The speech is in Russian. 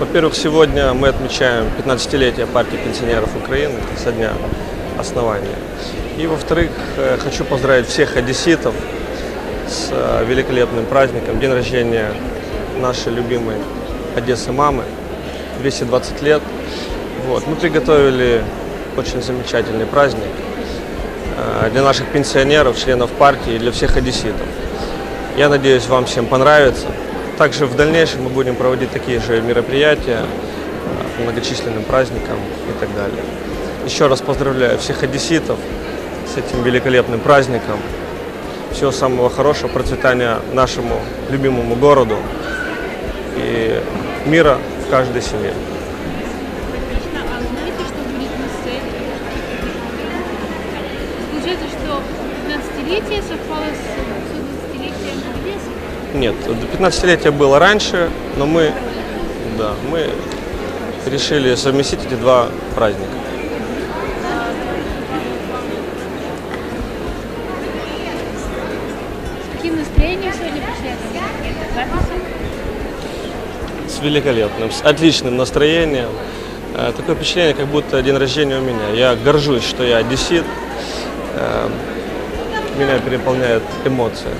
во-первых, сегодня мы отмечаем 15-летие партии пенсионеров Украины со дня основания. И, во-вторых, э, хочу поздравить всех одесситов с э, великолепным праздником, день рождения нашей любимой Одессы мамы, 220 лет. Вот. Мы приготовили очень замечательный праздник э, для наших пенсионеров, членов партии и для всех одесситов. Я надеюсь, вам всем понравится. Также в дальнейшем мы будем проводить такие же мероприятия э, по многочисленным праздникам и так далее. Еще раз поздравляю всех одесситов с этим великолепным праздником. Всего самого хорошего, процветания нашему любимому городу и мира в каждой семье. А? Получается, что 15-летие совпало с 20-летием Нет, 15-летие было раньше, но мы, да, мы решили совместить эти два праздника. С каким настроением сегодня пришли? С великолепным, с отличным настроением. Э, Такое впечатление, как будто день рождения у меня. Я горжусь, что я одессит. Э, Меня переполняют эмоции.